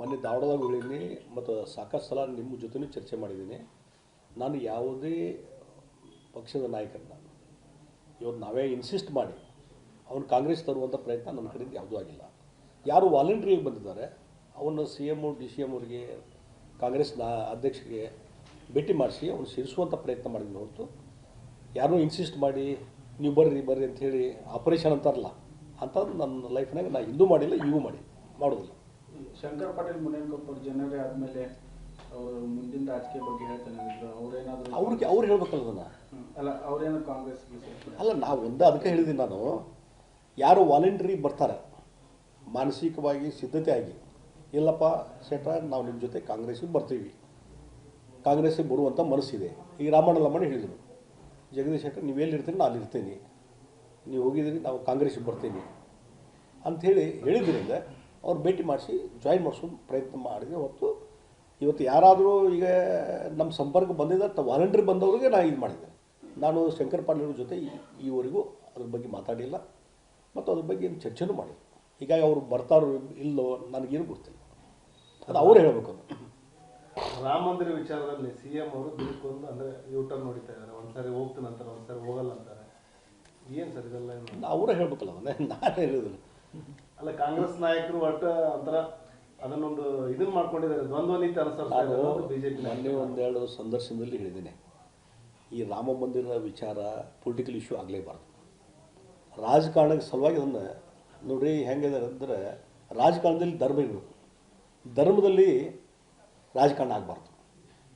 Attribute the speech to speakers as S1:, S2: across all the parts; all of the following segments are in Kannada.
S1: ಮೊನ್ನೆ ಧಾರವಾಡದಾಗ ಹೇಳಿದ್ದೀನಿ ಮತ್ತು ಸಾಕಷ್ಟು ಸಲ ನಿಮ್ಮ ಜೊತೆನೂ ಚರ್ಚೆ ಮಾಡಿದ್ದೀನಿ. ನಾನು ಯಾವುದೇ ಪಕ್ಷದ ನಾಯಕರು ನಾನು ಇವತ್ತು ನಾವೇ ಇನ್ಸಿಸ್ಟ್ ಮಾಡಿ ಅವನು ಕಾಂಗ್ರೆಸ್ ತರುವಂಥ ಪ್ರಯತ್ನ ನನ್ನ ಕಡೆಯಿಂದ ಯಾವುದೂ ಆಗಿಲ್ಲ. ಯಾರು ವಾಲಂಟ್ರಿಯಾಗಿ ಬಂದಿದ್ದಾರೆ ಅವನು C M D C M ಅವರಿಗೆ, ಕಾಂಗ್ರೆಸ್ ಅಧ್ಯಕ್ಷರಿಗೆ ಭೇಟಿ ಮಾಡಿಸಿ ಅವನು ಸೇರಿಸುವಂಥ ಪ್ರಯತ್ನ ಮಾಡಿದ್ವಿ ಹೊರತು ಯಾರೂ ಇನ್ಸಿಸ್ಟ್ ಮಾಡಿ ನೀವು ಬರ್ರಿ ಬರ್ರಿ ಹೇಳಿ ಆಪರೇಷನ್ ಅಂತಾರಲ್ಲ ಅಂತ ನನ್ನ ಲೈಫ್ನಾಗ ನಾನು ಹಿಂದೂ ಮಾಡಿಲ್ಲ, ಈಗೂ ಮಾಡಿ, ಮಾಡೋದಿಲ್ಲ.
S2: ಶಂಕರ್ ಪಾಟೀಲ್ ಮುನೇನ್ಕೊಪ್ಪ ಕಪ್ಪರ್ ಜನರೇ ಆದ್ಮೇಲೆ ಅವರು ಮುಂದಿನ ರಾಜಕೀಯ ಬಗ್ಗೆ ಹೇಳ್ತಾನೆ ಅವ್ರೇನಾದ್ರು
S1: ಅವ್ರಿಗೆ ಅವ್ರು ಹೇಳ್ಬೇಕಲ್ಲ ಅದನ್ನ
S2: ಅಲ್ಲ ಅವ್ರೇನೋ ಕಾಂಗ್ರೆಸ್
S1: ಅಲ್ಲ ನಾವು ಒಂದು ಅದಕ್ಕೆ ಹೇಳಿದ್ದೀನಿ ನಾನು. ಯಾರು ವಾಲಂಟ್ರಿ ಬರ್ತಾರೆ ಮಾನಸಿಕವಾಗಿ ಸಿದ್ಧತೆ ಆಗಿ ಇಲ್ಲಪ್ಪ ಶೆಟ್ರ ನಾವು ನಿಮ್ಮ ಜೊತೆ ಕಾಂಗ್ರೆಸ್ಗೆ ಬರ್ತೀವಿ. ಕಾಂಗ್ರೆಸ್ಸಿಗೆ ಬರುವಂಥ ಮನಸ್ಸಿದೆ. ಈಗ ರಾಮಣ್ಣ ಲಮ್ಮಣ್ಣ ಹೇಳಿದರು. ಜಗದೀಶ್ ಶೆಟ್ಟರ್ ನೀವು ಎಲ್ಲಿರ್ತೀರಿ? ನಾನು ಅಲ್ಲಿರ್ತೀನಿ ನೀವು ಹೋಗಿದ್ದೀರಿ ನಾವು ಕಾಂಗ್ರೆಸ್ಸಿಗೆ ಬರ್ತೀನಿ. ಅಂಥೇಳಿ ಹೇಳಿದ್ರಿಂದ ಅವ್ರು ಭೇಟಿ ಮಾಡಿಸಿ ಜಾಯಿನ್ ಮಾಡಿಸೋದು ಪ್ರಯತ್ನ ಮಾಡಿದೆ. ಹೊತ್ತು ಇವತ್ತು ಯಾರಾದರೂ ಈಗ ನಮ್ಮ ಸಂಪರ್ಕ ಬಂದಿದ್ದ ವಾಲಂಟ್ರಿ ಬಂದವರಿಗೆ ನಾನು ಇದು ಮಾಡಿದೆ. ನಾನು ಶಂಕರ್ ಪಾಟೀಲ್ ಜೊತೆ ಈ- ಈವರೆಗೂ ಅದ್ರ ಬಗ್ಗೆ ಮಾತಾಡಿಲ್ಲ. ಮತ್ತು ಅದ್ರ ಬಗ್ಗೆ ಏನು ಚರ್ಚೆನೂ ಮಾಡಿಲ್ಲ. ಹೀಗಾಗಿ ಅವರು ಬರ್ತಾರೋ ಇಲ್ಲೋ ನನಗೇನು ಗೊತ್ತಿಲ್ಲ. ಅದು ಅವ್ರು ಹೇಳಬೇಕು ಅದು.
S3: ರಾಮ ಮಂದಿರ ವಿಚಾರದಲ್ಲಿ ಸಿ ಎಂ ಅವರು ಬಿಡ್ಕೊಂಡು ಅಂದರೆ ಯೂಟರ್ನ್ ನೋಡಿತಾ ಇದ್ದಾರೆ. ಒಂದ್ಸರಿ ಹೋಗ್ತೀನಿ ಅಂತಾರೆ ಒಂದ್ಸರಿ ಹೋಗಲ್ಲ ಅಂತಾರೆ. ಏನು ಸರ್ ಇದೆಲ್ಲ
S1: ಅವರೇ ಹೇಳ್ಬೇಕಲ್ಲ ಅದನ್ನೇ. ನಾನು ಹೇಳೋದಿಲ್ಲ.
S3: ಅಲ್ಲ ಕಾಂಗ್ರೆಸ್ ನಾಯಕರು ಒಟ್ಟ ಒಂಥರ ಅದನ್ನೊಂದು ಇದನ್ನ ಮಾಡ್ಕೊಂಡಿದ್ದಾರೆ ದ್ವಂದ್ವ ನೀತಿ ಅನುಸರಿಸ್ತಾ
S1: ನಾನು
S3: ಇದ್ದಾರೆ ಬಿಜೆಪಿ
S1: ಮೊನ್ನೆ ಒಂದೆರಡು ಸಂದರ್ಶನದಲ್ಲಿ ಹೇಳಿದ್ದೀನಿ. ಈ ರಾಮ ಮಂದಿರ ವಿಚಾರ ಪೊಲಿಟಿಕಲ್ ಇಶ್ಯೂ ಆಗಲೇಬಾರ್ದು. ರಾಜಕಾರಣಕ್ಕೆ ಸಲುವಾಗಿ ಅದನ್ನ ನೋಡ್ರಿ ಹೆಂಗಿದೆ ಅಂದರೆ ರಾಜಕಾರಣದಲ್ಲಿ ಧರ್ಮ ಇರಬೇಕು. ಧರ್ಮದಲ್ಲಿ ರಾಜಕಾರಣ ಆಗಬಾರ್ದು.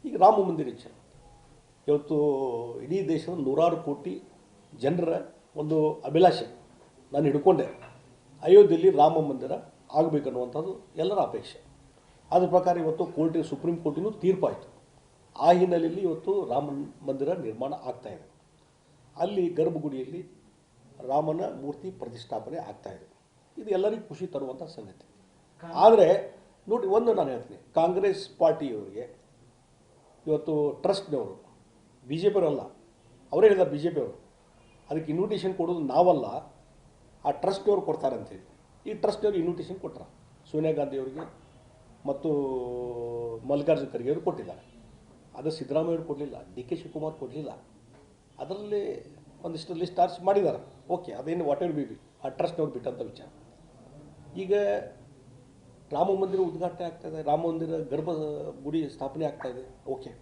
S1: ಈಗ ರಾಮ ಮಂದಿರ ವಿಚಾರ ಇವತ್ತು ಇಡೀ ದೇಶದ ನೂರಾರು ಕೋಟಿ ಜನರ ಒಂದು ಅಭಿಲಾಷೆ. ನಾನು ಹಿಡ್ಕೊಂಡೆ. ಅಯೋಧ್ಯೆಯಲ್ಲಿ ರಾಮ ಮಂದಿರ ಆಗಬೇಕನ್ನುವಂಥದ್ದು ಎಲ್ಲರ ಅಪೇಕ್ಷೆ. ಅದ್ರ ಪ್ರಕಾರ ಇವತ್ತು ಕೋರ್ಟ್, ಸುಪ್ರೀಂ ಕೋರ್ಟಿನೂ ತೀರ್ಪಾಯಿತು ಆ ಹಿನ್ನೆಲೆಯಲ್ಲಿ ಇವತ್ತು ರಾಮ ಮಂದಿರ ನಿರ್ಮಾಣ ಆಗ್ತಾ ಇದೆ. ಅಲ್ಲಿ ಗರ್ಭಗುಡಿಯಲ್ಲಿ ರಾಮನ ಮೂರ್ತಿ ಪ್ರತಿಷ್ಠಾಪನೆ ಆಗ್ತಾ ಇದೆ. ಇದು ಎಲ್ಲರಿಗೂ ಖುಷಿ ತರುವಂಥ ಸಂಗತಿ. ಆದರೆ ನೋಡಿ, ಒಂದು ನಾನು ಹೇಳ್ತೀನಿ. ಕಾಂಗ್ರೆಸ್ ಪಾರ್ಟಿಯವರಿಗೆ ಇವತ್ತು ಟ್ರಸ್ಟ್ನವರು ಬಿ ಜೆ ಪಿಯವರಲ್ಲ ಅವರೇ ಹೇಳಿದ ಬಿ ಜೆ ಪಿಯವರು ಅದಕ್ಕೆ ಇನ್ವಿಟೇಷನ್ ಕೊಡೋದು ನಾವಲ್ಲ. ಆ ಟ್ರಸ್ಟ್ನವ್ರು ಕೊಡ್ತಾರೆ ಅಂತೇಳಿ ಈ ಟ್ರಸ್ಟ್ನವ್ರು ಇನ್ವಿಟೇಷನ್ ಕೊಟ್ಟರು ಸೋನಿಯಾ ಗಾಂಧಿಯವರಿಗೆ ಮತ್ತು ಮಲ್ಲಿಕಾರ್ಜುನ ಖರ್ಗೆ ಅವರು ಕೊಟ್ಟಿದ್ದಾರೆ. ಅದು ಸಿದ್ದರಾಮಯ್ಯವ್ರು ಕೊಡಲಿಲ್ಲ, ಡಿ ಕೆ ಶಿವಕುಮಾರ್ ಕೊಡಲಿಲ್ಲ. ಅದರಲ್ಲಿ ಒಂದಿಷ್ಟು ಲಿಸ್ಟ್ ಆರ್ಸ್ ಮಾಡಿದ್ದಾರೆ. ಓಕೆ ಅದೇನು ವಾಟ್ ಎವರ್ ಬಿ ಬಿ ಆ ಟ್ರಸ್ಟ್ನವ್ರು ಬಿಟ್ಟಂಥ ವಿಚಾರ. ಈಗ ರಾಮ ಮಂದಿರ ಉದ್ಘಾಟನೆ ಆಗ್ತಾ ಇದೆ, ರಾಮ ಮಂದಿರ ಗರ್ಭ ಗುಡಿ ಸ್ಥಾಪನೆ ಆಗ್ತಾ ಇದೆ. ಓಕೆ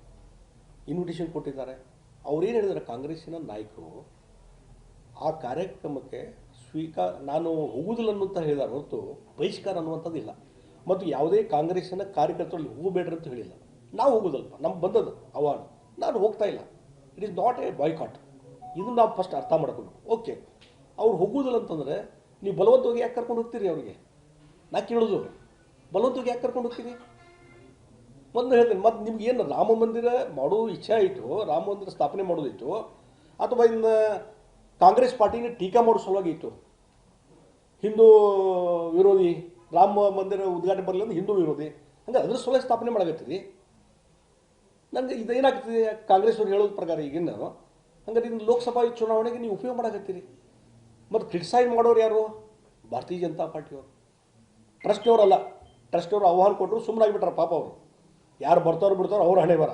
S1: ಇನ್ವಿಟೇಷನ್ ಕೊಟ್ಟಿದ್ದಾರೆ. ಅವ್ರೇನು ಹೇಳಿದ್ದಾರೆ, ಕಾಂಗ್ರೆಸ್ಸಿನ ನಾಯಕರು ಆ ಕಾರ್ಯಕ್ರಮಕ್ಕೆ ಸ್ವೀಕಾರ ನಾನು ಹೋಗುವುದಿಲ್ಲ ಅನ್ನುವಂತ ಹೇಳಿದ್ದಾರೆ ಹೊರತು ಬಹಿಷ್ಕಾರ ಅನ್ನುವಂಥದ್ದು ಇಲ್ಲ ಮತ್ತು ಯಾವುದೇ ಕಾಂಗ್ರೆಸ್ಸಿನ ಕಾರ್ಯಕರ್ತರಲ್ಲಿ ಹೋಗಬೇಡ್ರಿ ಅಂತ ಹೇಳಿಲ್ಲ. ನಾವು ಹೋಗೋದಲ್ಪ ನಮ್ಗೆ ಬಂದದ್ದು ಅವಾಗ ನಾನು ಹೋಗ್ತಾ ಇಲ್ಲ. It is not a boycott ಇದನ್ನು ನಾವು ಫಸ್ಟ್ ಅರ್ಥ ಮಾಡ್ಕೊಂಡು ಓಕೆ ಅವ್ರು ಹೋಗುವುದಿಲ್ಲ ಅಂತಂದರೆ ನೀವು ಬಲವಂತವಾಗಿ ಯಾಕೆ ಕರ್ಕೊಂಡು ಹೋಗ್ತೀರಿ ಅವರಿಗೆ? ನಾ ಕೇಳೋದು. ಬಲವಂತವಾಗಿ ಯಾಕೆ ಕರ್ಕೊಂಡು ಹೋಗ್ತೀರಿ? ಒಂದು ಹೇಳ್ತೀನಿ ಮತ್ತು ನಿಮ್ಗೆ ಏನು ರಾಮ ಮಂದಿರ ಮಾಡೋ ಇಚ್ಛೆ ಆಯಿತು, ರಾಮ ಮಂದಿರ ಸ್ಥಾಪನೆ ಮಾಡೋದಿತ್ತು, ಅಥವಾ ಇನ್ನು ಕಾಂಗ್ರೆಸ್ ಪಾರ್ಟಿನ ಟೀಕಾ ಮಾಡೋ ಸಲುವಾಗಿ ಇತ್ತು ಹಿಂದೂ ವಿರೋಧಿ ರಾಮ ಮಂದಿರ ಉದ್ಘಾಟನೆ ಬರಲಿ ಅಂದ್ರೆ ಹಿಂದೂ ವಿರೋಧಿ. ಹಂಗೆ ಅದ್ರ ಸಲುವಾಗಿ ಸ್ಥಾಪನೆ ಮಾಡಕತ್ತೀರಿ ನನಗೆ ಇದೇನಾಗ್ತದೆ ಕಾಂಗ್ರೆಸ್ ಅವ್ರು ಹೇಳೋದ್ರ ಪ್ರಕಾರ ಈಗಿನ ನಾನು ಇನ್ನು ಲೋಕಸಭಾ ಚುನಾವಣೆಗೆ ನೀವು ಉಪಯೋಗ ಮಾಡಾಕತ್ತೀರಿ. ಮತ್ತು ಕ್ರಿಟಿಸೈಸ್ ಮಾಡೋರು ಯಾರು? ಭಾರತೀಯ ಜನತಾ ಪಾರ್ಟಿಯವರು ಟ್ರಸ್ಟ್ ಟ್ರಸ್ಟ್ನವರು ಆಹ್ವಾನ ಕೊಟ್ಟರು ಸುಮ್ಮನಾಗಿಬಿಟ್ರೆ ಪಾಪ ಅವರು. ಯಾರು ಬರ್ತಾರೋ ಬಿಡ್ತಾರೋ ಅವ್ರು ಹಣೆ ಬರ.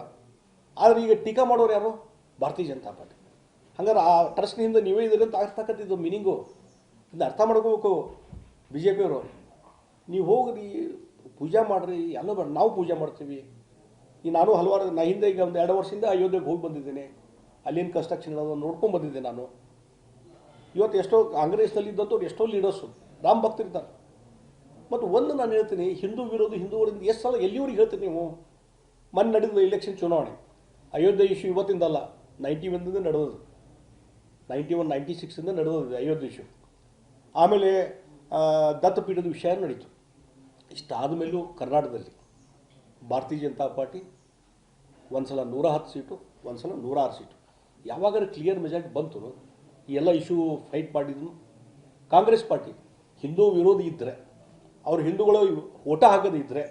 S1: ಆದರೆ ಈಗ ಟೀಕಾ ಮಾಡೋರು ಯಾರು? ಭಾರತೀಯ ಜನತಾ ಪಾರ್ಟಿ. ಹಂಗಾರೆ ಆ ಟ್ರಸ್ಟ್ನಿಂದ ನೀವೇ ಇದ್ರೆ ಅಂತ ಆಗ್ತಕ್ಕಂಥದ್ದು ಮೀನಿಂಗು ಇದನ್ನ ಅರ್ಥ ಮಾಡ್ಕೋಬೇಕು ಬಿ ಜೆ ಪಿಯವರು ನೀವು ಹೋಗ್ರಿ, ಪೂಜೆ ಮಾಡಿರಿ, ಎಲ್ಲ ಬೇಡ, ನಾವು ಪೂಜೆ ಮಾಡ್ತೀವಿ. ಈ ನಾನು ಹಲವಾರು, ನಾ ಹಿಂದೆ ಈಗ ಒಂದು ಎರಡು ವರ್ಷದಿಂದ ಅಯೋಧ್ಯೆಗೆ ಹೋಗಿ ಬಂದಿದ್ದೇನೆ. ಅಲ್ಲಿನ ಕನ್ಸ್ಟ್ರಕ್ಷನ್ ಅದನ್ನು ನೋಡ್ಕೊಂಡು ಬಂದಿದ್ದೆ ನಾನು. ಇವತ್ತು ಎಷ್ಟೋ ಕಾಂಗ್ರೆಸ್ನಲ್ಲಿ ಇದ್ದಂಥವ್ರು ಎಷ್ಟೋ ಲೀಡರ್ಸು ರಾಮ್ ಭಕ್ತರಿದ್ದಾರೆ ಮತ್ತು ಒಂದು ನಾನು ಹೇಳ್ತೀನಿ, ಹಿಂದೂ ವಿರೋಧಿ ಹಿಂದೂವರಿಂದ ಎಷ್ಟು ಸಲ ಎಲ್ಲಿವರೆಗೆ ಹೇಳ್ತೀನಿ ನೀವು? ಮೊನ್ನೆ ನಡೆದ ಇಲೆಕ್ಷನ್ ಚುನಾವಣೆ. ಅಯೋಧ್ಯೆ ಇಶ್ಯೂ ಇವತ್ತಿಂದಲ್ಲ ನೈಂಟಿ ಒಂದಿಂದ ನಡೆದದು ನೈಂಟಿ ಒನ್, ನೈಂಟಿ ಸಿಕ್ಸಿಂದ ನಡೆದದು ಅಯೋಧ್ಯೆ ಇಶ್ಯೂ. ಆಮೇಲೆ ದತ್ತಪೀಠದ ವಿಷಯ ನಡೀತು. ಇಷ್ಟಾದ ಮೇಲೂ ಕರ್ನಾಟಕದಲ್ಲಿ ಭಾರತೀಯ ಜನತಾ ಪಾರ್ಟಿ ಒಂದು ಸಲ ನೂರ ಹತ್ತು ಸೀಟು ಒಂದು ಸಲ ನೂರ ಸೀಟು. ಯಾವಾಗಾರು ಕ್ಲಿಯರ್ ಮೆಜಾರಿಟಿ ಬಂತು, ಈ ಎಲ್ಲ ಇಶ್ಯೂ ಫೈಟ್ ಮಾಡಿದ್ನು ಕಾಂಗ್ರೆಸ್ ಪಾರ್ಟಿ ಹಿಂದೂ ವಿರೋಧಿ ಇದ್ದರೆ ಅವ್ರು ಹಿಂದೂಗಳು ಓಟ ಹಾಕೋದು ಇದ್ದರೆ